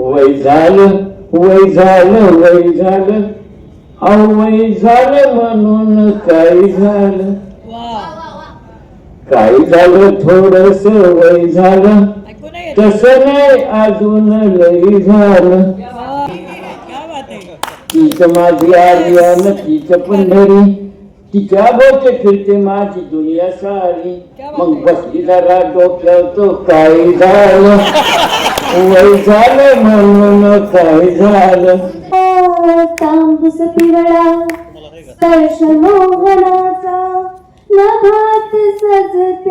वय झालं वय झालं वय झालं अहो वय झालं म्हणून काय झालं? काय झालं? थोडस वय झालं. तसं नाही अजून लय झालं. तीच माझी आली अन तीच पंढरी. तिच्या बोचे फिरते माझी दुनिया सारी. मग बसली जरा डोक्यावर तो काय झालं? वय झालं म्हणून काय झालं? तांबूस पिवळा स्पर्श मोहनाचा नभात सजते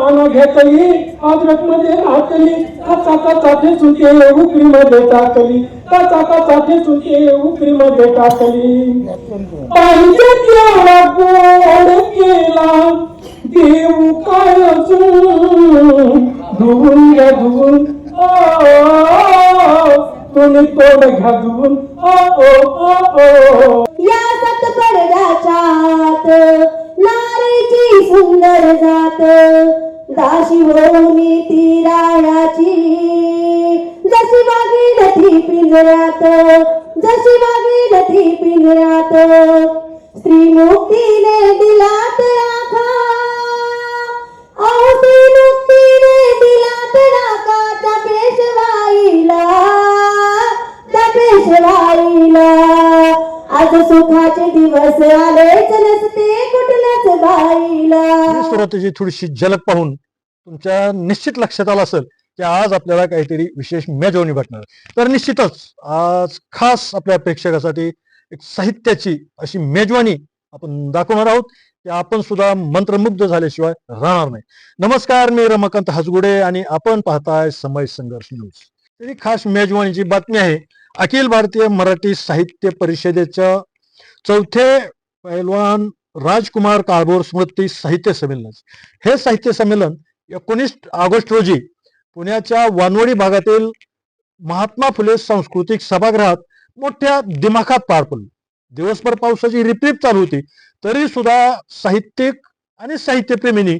पानं घेतली अद्रकमध्ये राहतली. का चाका ठेचून ते उकरी मध्ये टाकली. काचा काचा चुके ते उकरी मध्ये टाकली. पाहिजे केला गोड केला देऊ काय अजून? धुवून घ्या धुवून तुम्ही तोंड घ्या धुवून ओ ओ ओ. दाशी होऊनी ती रायाची जशी वागील ती पिंजऱ्यात जशी वागील ती पिंजऱ्यात स्त्री मुक्तीने दिला राखा. अहो स्त्री मुक्तीने दिला राखा त्या पेशवाईला त्या पेशवाईला. आज सुखाचे दिवस आलेच नसते कुठल्याच बाईला. सुरुवातीची थोडीशी झलक पाहून तुमच्या निश्चित लक्षात आलं असेल की आज आपल्याला काहीतरी विशेष मेजवानी भेटणार तर निश्चितच आज खास आपल्या प्रेक्षकासाठी एक साहित्याची अशी मेजवानी आपण दाखवणार आहोत. की आपण सुद्धा मंत्रमुग्ध झाल्याशिवाय राहणार नाही. नमस्कार मी रमाकांत हसगुडे आणि आपण पाहताय समय संघर्ष न्यूज. तरी खास मेजवानीची बातमी आहे. अखिल भारतीय मराठी साहित्य परिषदेच्या चौथे पैलवान राजकुमार काळभोर स्मृती साहित्य संमेलन हे साहित्य संमेलन एकोणीस ऑगस्ट रोजी पुण्याच्या वानवडी भागातील महात्मा फुले सांस्कृतिक सभागृहात मोठ्या दिमाखात पार पडलं. दिवसभर पावसाची रिपरिप चालू होती. तरी सुद्धा साहित्यिक आणि साहित्यप्रेमींनी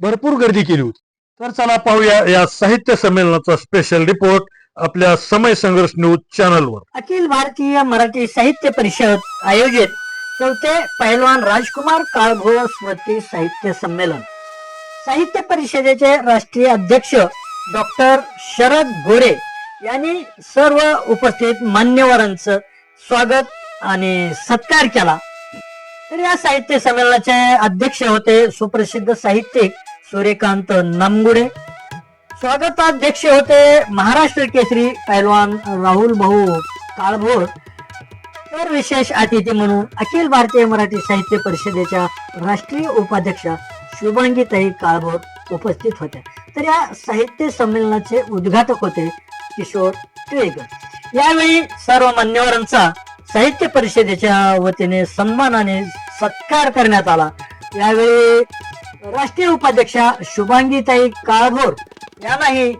भरपूर गर्दी केली होती. तर चला पाहूया या साहित्य संमेलनाचा स्पेशल रिपोर्ट आपल्या समय संघर्ष न्यूज चॅनलवर अखिल भारतीय मराठी साहित्य परिषद आयोजित चौथे पहिलवान राजकुमार काळभोर स्मृती साहित्य संमेलन. साहित्य परिषदेचे राष्ट्रीय अध्यक्ष डॉक्टर शरद गोरे यांनी सर्व उपस्थित मान्यवरांचं स्वागत आणि सत्कार केला. तर या साहित्य संमेलनाचे अध्यक्ष होते सुप्रसिद्ध साहित्यिक सूर्यकांत नामगुडे. स्वागताध्यक्ष होते महाराष्ट्र केसरी पैलवान राहुल भाऊ काळभोर. तर विशेष अतिथी म्हणून अखिल भारतीय मराठी साहित्य परिषदेच्या राष्ट्रीय उपाध्यक्षा शुभांगीताई काळभोर उपस्थित होत्या. तर या साहित्य संमेलनाचे उद्घाटक होते किशोर टिळेकर यावेळी सर्व मान्यवरांचा साहित्य परिषदेच्या वतीने सन्मानाने सत्कार करण्यात आला. यावेळी राष्ट्रीय उपाध्यक्षा शुभांगीताई काळभोर यांनाही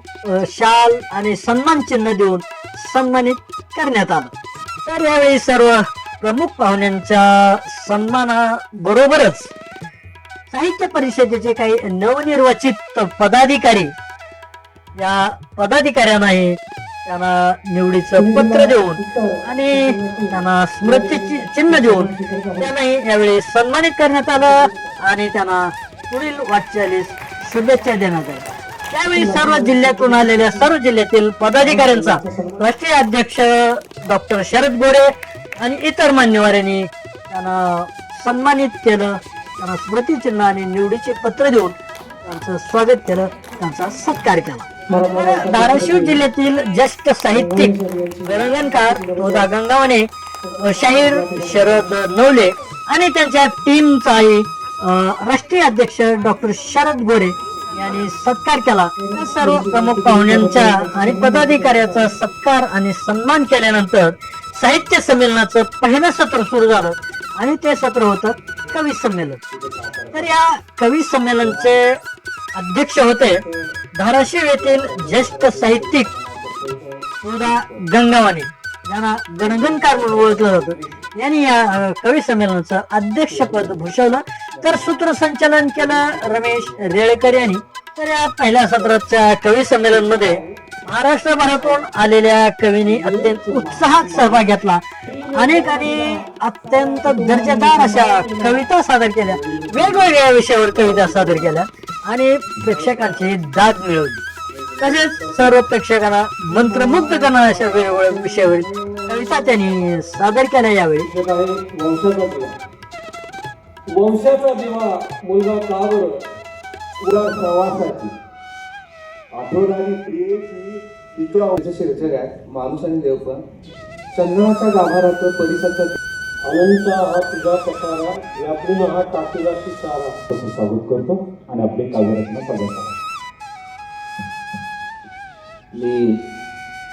शाल आणि सन्मान चिन्ह देऊन सन्मानित करण्यात आलं. तर यावेळी सर्व प्रमुख पाहुण्यांच्या सन्मानाबरोबरच साहित्य परिषदेचे काही नवनिर्वाचित पदाधिकारी या पदाधिकाऱ्यांनाही त्यांना निवडीचं पत्र देऊन आणि त्यांना स्मृती चिन्ह देऊन त्यांनाही यावेळी सन्मानित करण्यात आलं आणि त्यांना पुढील वाटचालीस शुभेच्छा देण्यात आल्या. त्यावेळी सर्व जिल्ह्यातून आलेल्या सर्व जिल्ह्यातील पदाधिकाऱ्यांचा राष्ट्रीय अध्यक्ष डॉक्टर शरद गोरे आणि इतर मान्यवरांनी त्यांना सन्मानित केलं. त्यांना स्मृतिचिन्ह आणि निवडीचे पत्र देऊन त्यांचं स्वागत केलं त्यांचा सत्कार केला. धाराशिव जिल्ह्यातील ज्येष्ठ साहित्यिक गणगणकार रोदा गंगावणे शाहीर शरद नवले आणि त्यांच्या टीमचाही राष्ट्रीय अध्यक्ष डॉक्टर शरद गोरे यांनी सत्कार केला. सर्व प्रमुख पाहुण्यांचा आणि पदाधिकाऱ्याचा सत्कार आणि सन्मान केल्यानंतर साहित्य संमेलनाचं पहिलं सत्र सुरू झालं आणि ते सत्र होतं कवी संमेलन. तर या कवी संमेलनचे अध्यक्ष होते धाराशिव येथील ज्येष्ठ साहित्यिक सुधा गंगावाने. यांना गणगणकार म्हणून ओळखलं जातं. यांनी या कवी संमेलनाचं अध्यक्षपद भूषवलं. तर सूत्रसंचालन केलं रमेश रेळेकर यांनी. तर या पहिल्या सत्राच्या कवी संमेलनमध्ये महाराष्ट्रभरातून आलेल्या कवींनी अत्यंत उत्साहात सहभाग घेतला. अनेकांनी अत्यंत दर्जेदार अशा कविता सादर केल्या. वेगवेगळ्या विषयावर कविता सादर केल्या आणि प्रेक्षकांची दाद मिळवली. तसेच सर्व प्रेक्षकांना मंत्रमुग्ध करणाऱ्या अशा वेगवेगळ्या विषयावर कविता त्यांनी सादर केल्या यावेळी. वंशाचा दिवा मुलगा कावर पुरा प्रवासाची. आठवणारी प्रियेची तिच्या औषध शेरचऱ्यात माणूस आणि देव पण. चंदनाच्या गाभारात परिसरात अनंता हा तुझा पसारा व्यापून हा टाकेलाशी सारा असं स्वागत करतो आणि आपले काव्यरत्न सादर करतो मी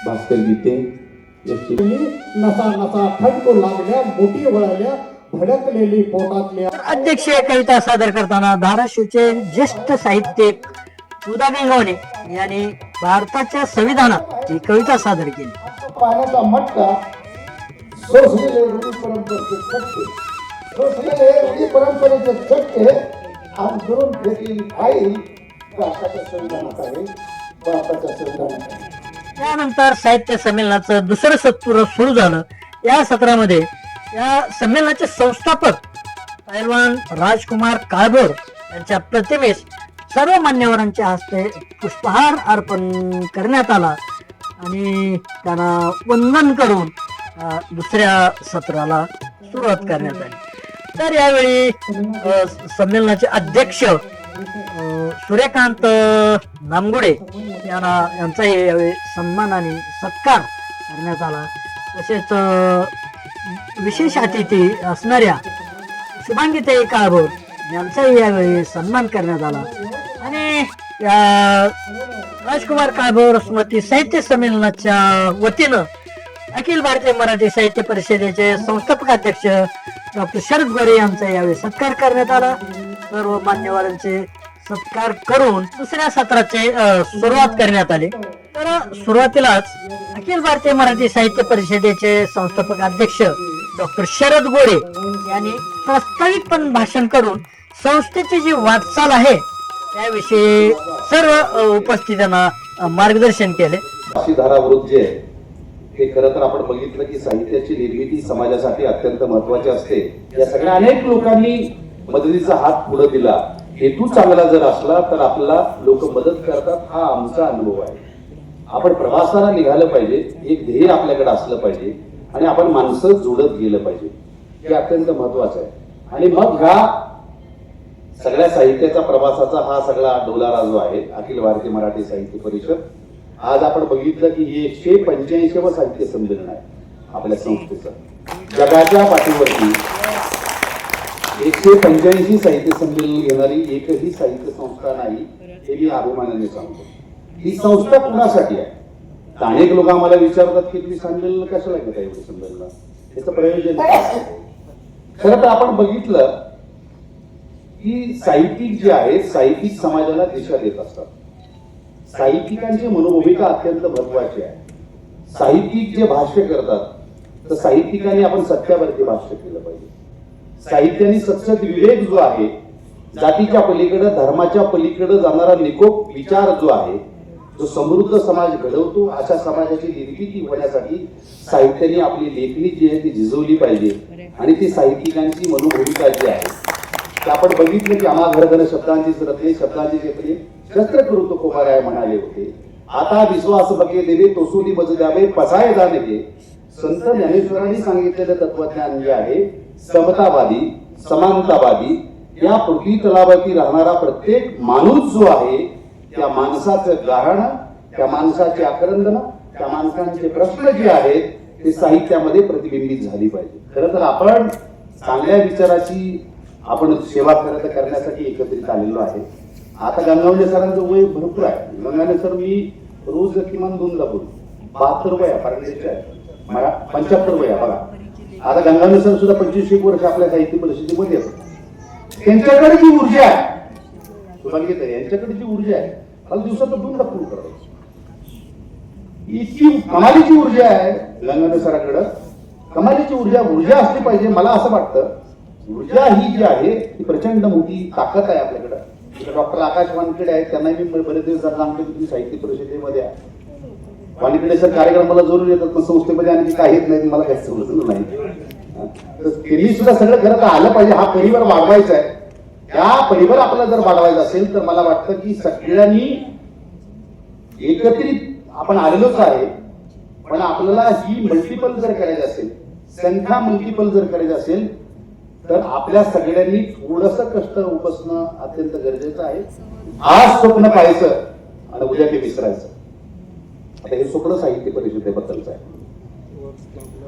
भास्कर गीते याची नसा नसा खटको लागल्या मोठी वळल्या भडकलेली पोटातल्या तर अध्यक्षीय कविता सादर करताना धाराशिवचे ज्येष्ठ साहित्यिक उदा गंगवणे यांनी भारताच्या संविधानात ही कविता सादर केली. पाण्याचा मटका सोसलेले रूढी परंपरेचे चटके सोसलेले रूढी परंपरेचे चटके भारताच्या संविधानात आहे. भारताच्या संविधानात आहे. त्यानंतर साहित्य संमेलनाचं दुसरं सत्र सुरू झालं. या सत्रामध्ये या संमेलनाचे संस्थापक पैलवान राजकुमार काळभोर यांच्या प्रतिमेस सर्व मान्यवरांच्या हस्ते पुष्पहार अर्पण करण्यात आला. आणि त्यांना वंदन करून दुसऱ्या सत्राला सुरुवात करण्यात आली. तर यावेळी संमेलनाचे अध्यक्ष सूर्यकांत नामगुडे यांना यांचाही यावेळी सन्मान आणि सत्कार करण्यात आला. तसेच विशेष अतिथी असणाऱ्या शुभांगीताई काळभोर यांचाही यावेळी सन्मान करण्यात आला. आणि या राजकुमार काळभोर स्मृती साहित्य संमेलनाच्या वतीनं अखिल भारतीय मराठी साहित्य परिषदेचे संस्थापक अध्यक्ष डॉक्टर शरद गोरे यांचा यावेळी सत्कार करण्यात आला. सर्व मान्यवरांचे सत्कार करून दुसऱ्या सत्राचे सुरुवात करण्यात आली. तर सुरुवातीलाच अखिल भारतीय मराठी साहित्य परिषदेचे संस्थापक अध्यक्ष डॉक्टर शरद गोरे यांनी प्रास्ताविकपण भाषण करून संस्थेची जी वाटचाल आहे त्याविषयी सर्व उपस्थितांना मार्गदर्शन केले. अशी धारावृत्त जे आहे हे खरं तर आपण बघितलं की साहित्याची निर्मिती समाजासाठी अत्यंत महत्वाची असते. या सगळ्या अनेक लोकांनी मदतीचा हात पुढे दिला. हेतू चांगला जर असला तर आपल्याला लोक मदत करतात हा आमचा अनुभव आहे. आपण प्रवासाला निघालं पाहिजे एक ध्येय आपल्याकडे असलं पाहिजे आणि आपण माणसं जोडत गेलं पाहिजे. हे अत्यंत महत्वाचं आहे. आणि मग ह्या सगळ्या साहित्याचा प्रवासाचा हा सगळा डोलारा जो आहे अखिल भारतीय मराठी साहित्य परिषद आज आपण बघितलं की हे एकशे पंच्याऐंशी व साहित्य संमेलन आहे आपल्या संस्थेचं. जगाच्या पाठीवरती एकशे पंच्याऐंशी साहित्य संमेलन घेणारी एकही साहित्य संस्था नाही हे मी अभिमानाने सांगतो. ही संस्था कुणासाठी आहे? अनेक लोक आम्हाला विचारतात की तुम्ही संमेलन कशाला घेता एवढं संमेलन? त्याचं प्रयोजन खरं तर आपण बघितलं की साहित्यिक जे आहेत साहित्यिक समाजाला दिशा देत असतात. साहित्यिकांची मनोभूमिका अत्यंत महत्वाची आहे. साहित्यिक जे भाष्य करतात तर साहित्यिकांनी आपण सत्यावरती भाष्य केलं पाहिजे. साहित्याने सत्सद विवेक जो आहे जातीच्या पलीकडे धर्माच्या पलीकडे जाणारा निकोप विचार जो आहे जो समृद्ध समाज घडवतो अशा समाजाची निर्मिती होण्यासाठी साहित्याने आपली लेखणी जी आहे ती झिजवली पाहिजे. आणि ती साहित्यिकांची मनोभूमिका जी आहे तर आपण बघितलं की आम्हा घरघर शब्दांची रत्ने शब्दांची जपले शस्त्र करू तो कुमाराय म्हणाले होते. आता विश्वास बघे देवे तोसुली बज द्यावे पसाय दानगे संत ज्ञानेश्वरांनी सांगितलेलं तत्वज्ञान जे आहे समतावादी समानतावादी या पृथ्वी तलावरती राहणारा प्रत्येक माणूस जो आहे त्या माणसाचं गारण त्या माणसाची आक्रंदन त्या माणसांचे प्रश्न जे आहेत ते साहित्यामध्ये प्रतिबिंबित झाली पाहिजे खरं तर आपण चांगल्या विचाराची आपण सेवा खरं तर करण्यासाठी एकत्रित आलेलो आहे. आता गंगावले सरांचं वय भरपूर आहे. गंगावले सर मी रोज किमान दोनदा बोलतो बहात्तर वया आहे आहे मला पंच्याहत्तर वय बघा. आता गंगावले सर सुद्धा पंचवीस एक वर्ष आपल्या साहित्य परिषदेमध्ये असतात त्यांच्याकडे जी ऊर्जा आहे तुम्हाला घेत यांच्याकडे जी ऊर्जा आहे मला दिवसात दोनदा फोन करायचं इतकी कमालीची ऊर्जा आहे तेलंगणा सराकडं. कमालीची ऊर्जा ऊर्जा असली पाहिजे मला असं वाटतं. ऊर्जा ही जी आहे ती प्रचंड मोठी ताकद आहे आपल्याकडं. डॉक्टर आकाश वानखेडे आहेत त्यांना मी बरेच दिवस सांगतो की तुम्ही साहित्य परिषदेमध्ये आहे वानखेडे सर कार्यक्रमाला जरूर येतात पण संस्थेमध्ये आणखी काही येत नाही मला काही समजलं नाही. तर त्यांनी सुद्धा सगळं करत आलं पाहिजे हा परिवार वाढवायचा आहे. त्या परिवार आपल्याला जर वाढवायचा असेल तर मला वाटतं की सगळ्यांनी एकत्रित आपण आलेलोच आहे पण आपल्याला ही मल्टिपल जर करायची असेल संख्या मल्टिपल जर करायची असेल तर आपल्या सगळ्यांनी थोडस कष्ट उपसणं अत्यंत गरजेचं आहे. आज स्वप्न पाहायचं आणि उद्या ते विसरायचं. आता हे स्वप्न साहित्य परिषदेबद्दलच आहे.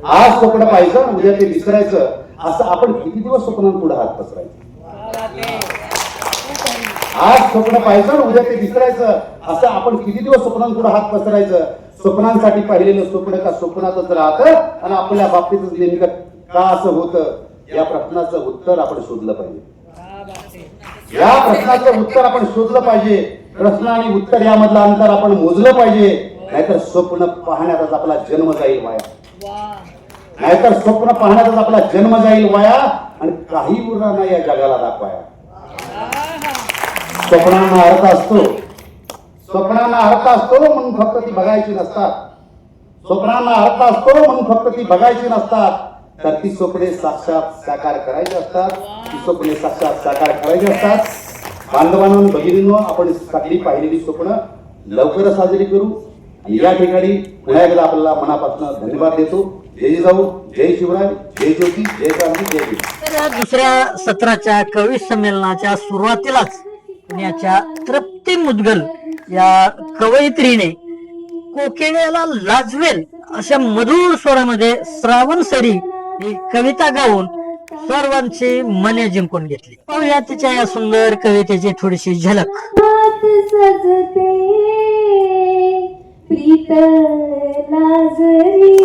आज स्वप्न पाहायचं आणि उद्या ते विसरायचं असं आपण किती दिवस स्वप्नांपुढे हात पसरायचं? आज स्वप्न पाहायचं आणि उद्या ते विसरायचं असं आपण किती दिवस स्वप्नांपुढे हात पसरायचं? स्वप्नांसाठी पाहिलेलं स्वप्न का स्वप्नातच राहतं आणि आपल्या बाबतीतच नेमकं का असं होतं? या प्रश्नाचं उत्तर आपण शोधलं पाहिजे. या प्रश्नाचं उत्तर आपण शोधलं पाहिजे. प्रश्न आणि उत्तर यामधलं अंतर आपण मोजलं पाहिजे. नाहीतर स्वप्न पाहण्यातच आपला जन्म जाईल वाया. नाहीतर स्वप्न पाहण्यातच आपला जन्म जाईल वाया आणि काही उरणार नाही या जगाला दाखवाया. स्वप्नांना अर्थ असतो. स्वप्नांना अर्थ असतो म्हणून फक्त ती बघायची नसतात. स्वप्नांना अर्थ असतो म्हणून फक्त ती बघायची नसतात. तर ती स्वप्ने साक्षात साकार करायची असतात. ती स्वप्ने साक्षात साकार करायची असतात. बांधवांनो भगिनींनो आपण सगळी पाहिलेली स्वप्न लवकर साजरी करू. या ठिकाणी पुन्हा एकदा आपल्याला मनापासून धन्यवाद देतो. जय जाऊ जय शिवराय जय ज्योती जय क्रांती जय तर या दुसऱ्या सत्राच्या कवी संमेलनाच्या सुरुवातीलाच पुण्याच्या तृप्ती मुदगल या कवयित्रीने कोकिळेला लाजवेल अशा मधुर स्वरामध्ये श्रावण सरी ही कविता गाऊन सर्वांची मने जिंकून घेतली. पाहूया तिच्या या सुंदर कवितेची थोडीशी झलक. सजते प्रीत लाजरी.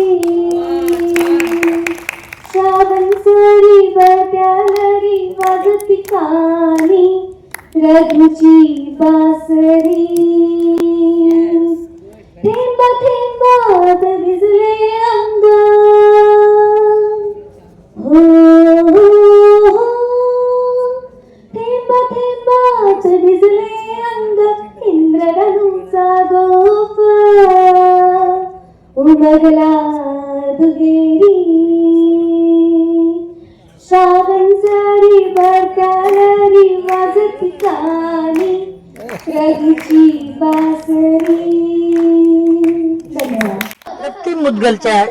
श्रावण सरी बट्यालरी वाजती कानी रघुची बासरी. थेंब थेंबा भिजले अंग. हो हो, हो. थेंब थेंबात भिजले अंग इंद्रधनुचा गोप उमगला दुहेरी श्रावण सारी बरकाली वाजती कानी रघुची बासरी धन्यवाद तृप्ती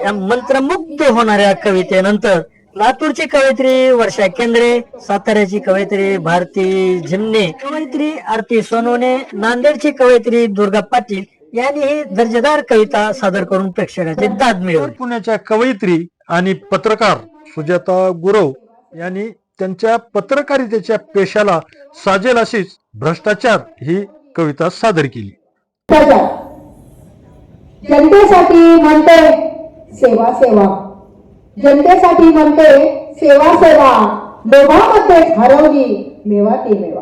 या मंत्रमुग्ध होणाऱ्या कवितेनंतर लातूरची कवयित्री वर्षा केंद्रे साताऱ्याची कवयित्री भारती झिमने कवयित्री आरती सोनवणे नांदेडची कवयित्री दुर्गा पाटील यांनी ही दर्जेदार कविता सादर करून प्रेक्षकांची दाद मिळवली. पुण्याच्या कवयित्री आणि पत्रकार सुजाता गुरव यांनी त्यांच्या पत्रकारितेच्या पेशाला साजेल अशीच भ्रष्टाचार ही कविता सादर केली. जनतेसाठी म्हणते सेवा सेवा. जनतेसाठी म्हणते सेवा सेवा दोघांमध्येच हरवली मेवा ते मेवा.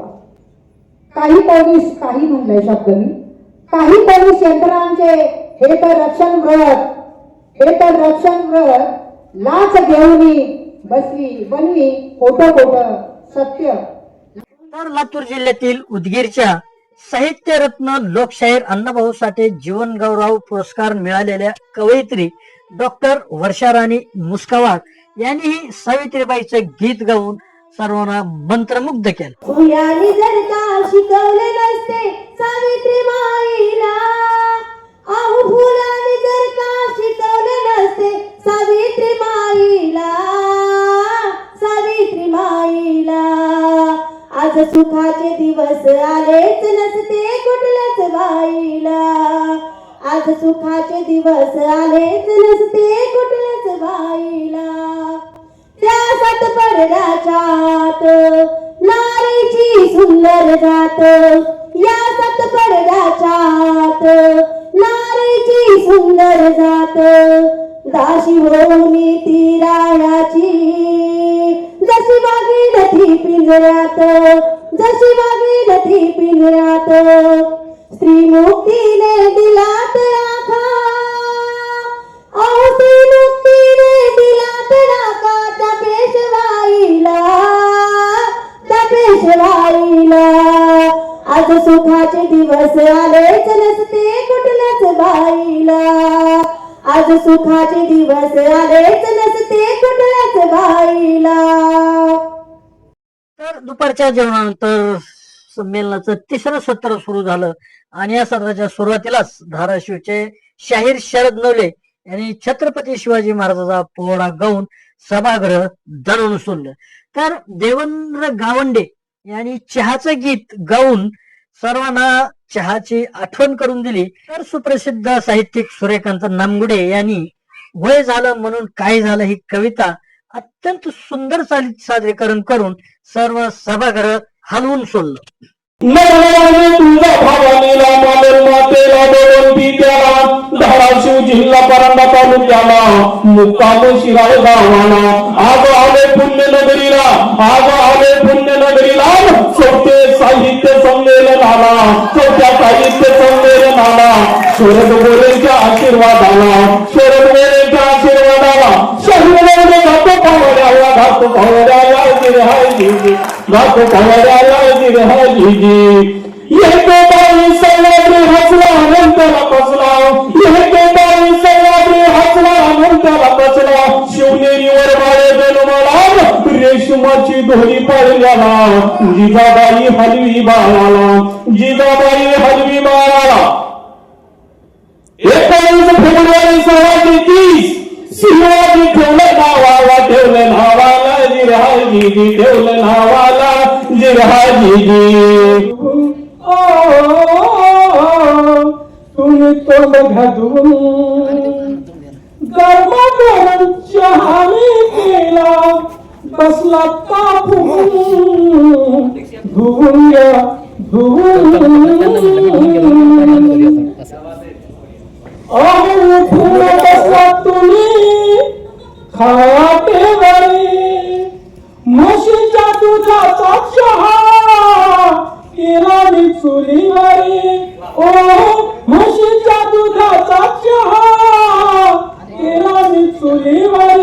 काही पोलीस काही म्हणलंय शब्द मी काही पोलीस यंत्रणांचे हे तर रक्षण व्रत हे तर रक्षण व्रत लाच घेऊनी बसली बनवी खोट खोट सत्य. तर लातूर जिल्ह्यातील उदगीरच्या साहित्यरत्न लोकशाहीर अण्णाभाऊ साठे जीवन गौरव पुरस्कार मिळालेल्या कवयित्री डॉक्टर वर्षाराणी मुस्कावाक यांनीही सावित्रीबाईचं गीत गाऊन सर्वांना मंत्रमुग्ध केलं. फुल्याने जर का शिकवले नसते सावित्रीबाईला अहो फुलाने जर का शिकवले नसते सावित्री सावित्रीबाईला. सावित्री आज सुखाचे दिवस आलेच नसते कुठल्याच बाईला. आज सुखाचे दिवस आलेच नसते कुठल्याच बाईला. त्या सात पडद्याच्यात नारीची सुंदर जात. या सात पडद्याच्यात नारीची सुंदर जात. दाशी होऊन ती रायाची. जशी वागेल ती पिंजऱ्यात जशी वागेल ती पिंजऱ्यात. श्रीमुक्तीने दिला तडाखा अहो श्रीमुक्तीने दिला तडाखा त्या पेशवाईला पेशवाईला आज सुखाचे दिवस आलेच नसते कुठल्याच बाईला आज सुखाचे दिवस आलेच नसते कुठल्याच बाईला तर दुपारच्या जेवणानंतर संमेलनाचं तिसरं सत्र सुरू झालं. आणि या सत्राच्या सुरुवातीलाच धाराशिवचे शाहीर शरद नवले यांनी छत्रपती शिवाजी महाराजाचा पोहरा गाऊन सभागृह दणून सोडलं. तर देवेंद्र गावंडे यांनी चहाचं गीत गाऊन सर्वांना चहाची आठवण करून दिली. तर सुप्रसिद्ध साहित्यिक सूर्यकांत नामगुडे यांनी वय झालं म्हणून काय झालं ही कविता अत्यंत सुंदर चालीत सादरीकरण करून सर्व सभागृह हलवून सोडलं नरनाने तुझा भावानीला मालन मातेला दोन त्याला धाराशिव जिल्हा परांडा तालुक्याला मुक्काम शिराळ गावाला आज आले पुण्य नगरीला आज आले पुण्य नगरीला चौथे साहित्य संमेलनाला चौथ्या साहित्य संमेलनाला शरद गोरेंच्या आशीर्वादाला शरद गोरेंच्या आशीर्वादाला शरीराने घातो पावड्याला घातो पावड्याला हसला बसला एक हसला बसला शिवनेरीवर बाळे जन्माला रेशमाची धोरी पाळल्याला जिजाबाई हलवी बाळाला जिजाबाई हलवी बाळाला। एकोणीस फेब्रुवारी सोळाशे तीस शिवाजी ठेवलं नावाला ठेवलं नावाला जिरहाजी ठेवलं नावाला जिरहाजी तुम्ही तोंड घालून गरमागरम चहाने केला बसला तापून धुवून घ्या धुवून अहो उठून बसला तुम्ही खाटेवरी म्हशीच्या दुधाचा चहा केला मी चुलीवरी. ओ म्हशीच्या दुधाचा चहा केला मी चुलीवरी.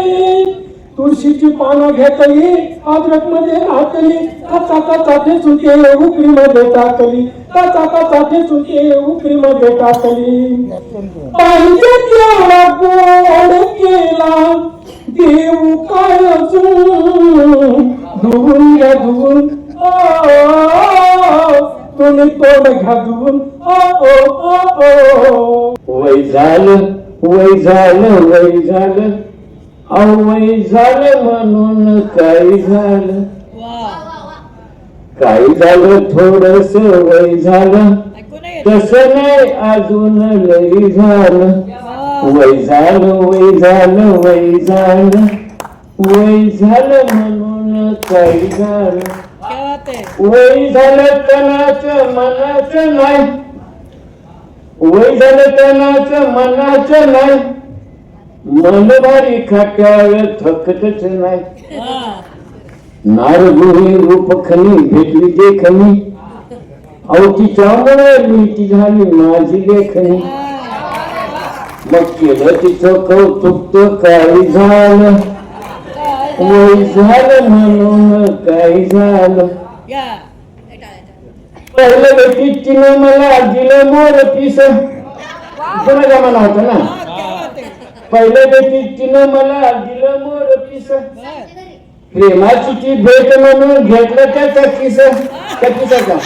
तुळशीची पानं घेतली अद्रकमध्ये घातली काचा काचा ठेचून ते उकरी मध्ये टाकली काचा काचा ठेचून ते उकरी मध्ये टाकली. पाहिजे तेवढा गोड केला देऊ काय अजून? धुवून घ्या धुवून तुम्ही तोंड घ्या धुवून ओ ओ ओ. ओ वय झालं वय झालं वय झालं अवय झालं म्हणून काय झालं? काय झालं? थोडस वय झालं. तस नाही अजून लय झालं. वय झालं वय झालं वय झालं. वय झालं म्हणून काय झालं? वय झालं तनाच मनाच नाही. वय झालं तनाच मनाच नाही. मन भारी खाट्यावर थकतच नाही. नारगुरी रूपखनी भेटली देखणी. अहो तिच्यामुळे मी ती झाली माझी लेखणी मग केलं तिचं कौतुक काय झालं. वय झालं म्हणून काय झालं. पहिलं व्यक्ती तिनं मला दिलं मोर पिस कोणा जमाना होता ना? पहिल्या व्यक्ती तिनं मला दिलं मोर प्रेमाची ती भेट म्हणून घेतलं त्याचा किस त्या किसाचा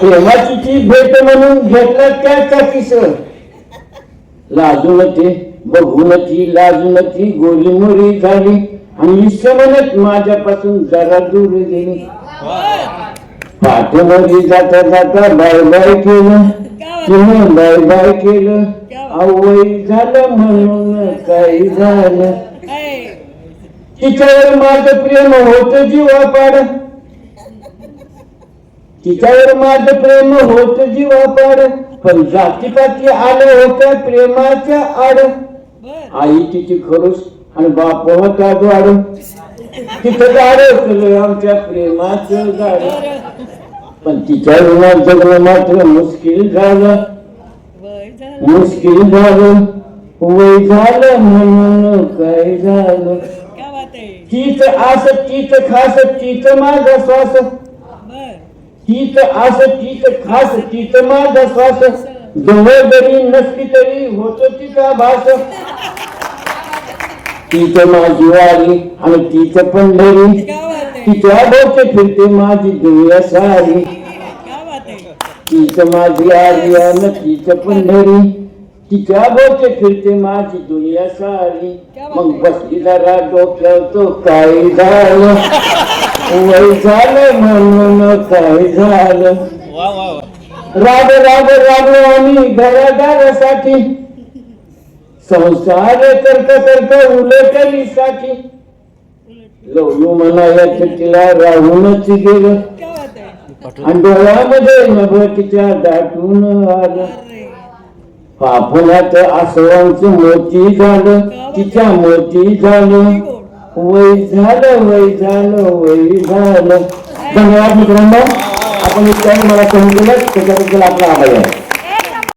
प्रेमाची ती भेट म्हणून घेतलं त्याचा किस लाजून ते बघून ती लाजून ती गोरी मोरी झाली. आणि विश्व म्हणत माझ्यापासून जरा दूर गेली. पाठीमध्ये जाता जाता बाय बाय केलं? तिनं बाय बाय केलं? अवय झालं म्हणून काय झालं. तिच्यावर माझं प्रेम होत जीवापाड. तिच्यावर माझं प्रेम होत जीवापाड. पण जातीपाती आलं होत्या प्रेमाच्या आड. आई तिची खरूस आणि बाप होता द्वाड तिथं गाड केलं आमच्या प्रेमाचं गाड पण तिच्या विना जगणं मात्र मुश्किल झालं मुश्किल झालं वय झालं म्हणून काय झालं तीच आस तीच खास तीच माझा श्वास तीच आस तीच खास तीच माझा श्वास जवळ जरी नसली तरी होतो तिचा भास तीच माझी वारी आणि तीच पंढरी तिच्या बोचे फिरते माझी दुनिया सारी. तीच माझी आरी आणि तीच पंढरी तिच्या बोचे फिरते माझी दुनिया सारी. मग बसली जरा डोक्यावर तो काय झालं? वय झालं म्हणून काय झालं? राब राब राब आम्ही घरादारासाठी संसार करत करत उलटलीसाठी लवलू म्हणाया तिला राहूनच गेलं. आणि डोळ्यामध्ये नभ तिच्या दाटून आलं. पापण्यात आसवांचं मोती झालं तिच्या मोती झालं. वय झालं वय झालं वय झालं. धन्यवाद मित्रांनो. आपण इतक्या मला सांगितलं त्याच्याबद्दल आपला आभार आहे.